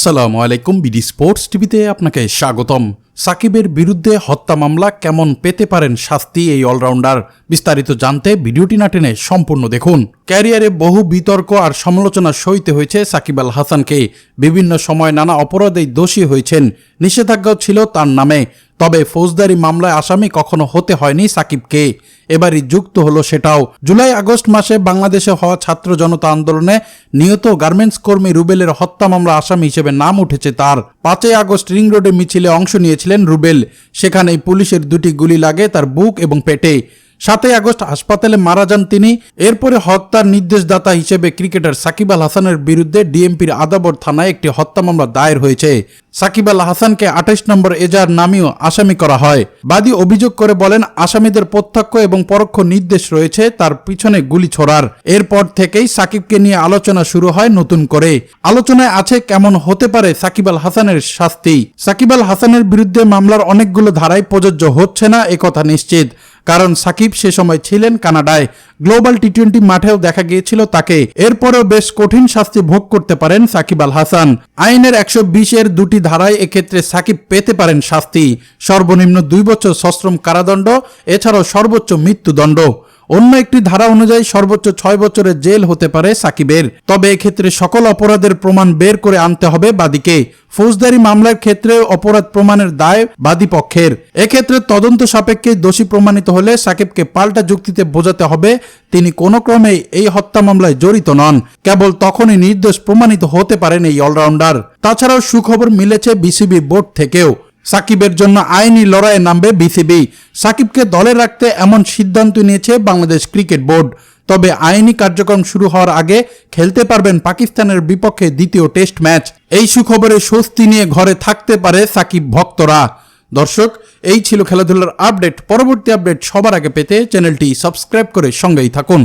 আসসালামু আলাইকুম BD sports টিভিতে আপনাকে স্বাগতম। সাকিবের বিরুদ্ধে হত্যা মামলা কেমন পেতে পারেন শাস্তি এই অলরাউন্ডার? বিস্তারিত জানতে ভিডিওটি না টেনে সম্পূর্ণ দেখুন। ক্যারিয়ারে বহু বিতর্ক আর সমালোচনা সইতে হয়েছে সাকিব আল হাসানকে। বিভিন্ন সময় নানা অপরাধেই দোষী হয়েছেন। নিষেধাজ্ঞাও ছিল তার নামে। তবে ফৌজদারি মামলায় আসামি কখনো হতে হয়নি সাকিবকে। এবারই যুক্ত হলো সেটাও। জুলাই আগস্ট মাসে বাংলাদেশে হওয়া ছাত্র জনতা আন্দোলনে নিহত গার্মেন্টস কর্মী রুবেলের হত্যা মামলা আসামি হিসেবে নাম উঠেছে তার। পাঁচই আগস্ট রিং রোডে মিছিলে অংশ নিয়েছিলেন রুবেল। সেখানেই পুলিশের দুটি গুলি লাগে তার বুক এবং পেটে। সাতই আগস্ট হাসপাতালে মারা যান তিনি। এরপরে হত্যার নির্দেশদাতা হিসেবে ক্রিকেটার সাকিব আল হাসানের বিরুদ্ধে ডিএমপির আদাবর থানায় একটি হত্যা মামলা দায়ের হয়েছে। সাকিব আল হাসানকে আঠাইশ নম্বর এজার নামেও আসামি করা হয়। বাদী অভিযোগ করে বলেন, আসামিদের প্রত্যক্ষ এবং পরোক্ষ নির্দেশ রয়েছে, তার পিছনে গুলি ছোড়ার। এরপর থেকেই সাকিবকে নিয়ে আলোচনা শুরু হয় নতুন করে। আলোচনায় আছে, কেমন হতে পারে সাকিব আল হাসানের শাস্তি। সাকিব আল হাসানের বিরুদ্ধে মামলার অনেকগুলো ধারাই প্রযোজ্য হচ্ছে না একথা নিশ্চিত। কারণ সাকিব সে সময় ছিলেন কানাডায়। গ্লোবাল টি টোয়েন্টি মাঠেও দেখা গিয়েছিল তাকে। এরপরেও বেশ কঠিন শাস্তি ভোগ করতে পারেন সাকিব আল হাসান আইনের একশো বিশের দুটি ধারায় এক্ষেত্রে সাকিব পেতে পারেন শাস্তি। সর্বনিম্ন দুই বছর সশ্রম কারাদণ্ড, এছাড়াও সর্বোচ্চ মৃত্যুদণ্ড। অন্য একটি ধারা অনুযায়ী সর্বোচ্চ ছয় বছরের জেল হতে পারে সাকিবের। তবে এক্ষেত্রে সকল অপরাধের প্রমাণ বের করে আনতে হবে বাদীকে। ফৌজদারি মামলার ক্ষেত্রে অপরাধ প্রমাণের দায় বাদী পক্ষের। এক্ষেত্রে তদন্ত সাপেক্ষে দোষী প্রমাণিত হলে সাকিবকে পাল্টা যুক্তিতে বোঝাতে হবে। তিনি কোনো ক্রমেই এই হত্যা মামলায় জড়িত নন। কেবল তখনই নির্দোষ প্রমাণিত হতে পারেন এই অলরাউন্ডার। তাছাড়াও সুখবর মিলেছে বিসিবি বোর্ড থেকেও। সাকিবের জন্য আইনি লড়াইয়ে নামবে বিসিবি। সাকিবকে দলে রাখতে এমন সিদ্ধান্ত নিয়েছে বাংলাদেশ ক্রিকেট বোর্ড। তবে আইনি কার্যক্রম শুরু হওয়ার আগে খেলতে পারবেন পাকিস্তানের বিপক্ষে দ্বিতীয় টেস্ট ম্যাচ। এই সুখবরে স্বস্তি নিয়ে ঘরে থাকতে পারে সাকিব ভক্তরা। দর্শক, এই ছিল খেলাধুলার আপডেট। পরবর্তী আপডেট সবার আগে পেতে চ্যানেলটি সাবস্ক্রাইব করে সঙ্গেই থাকুন।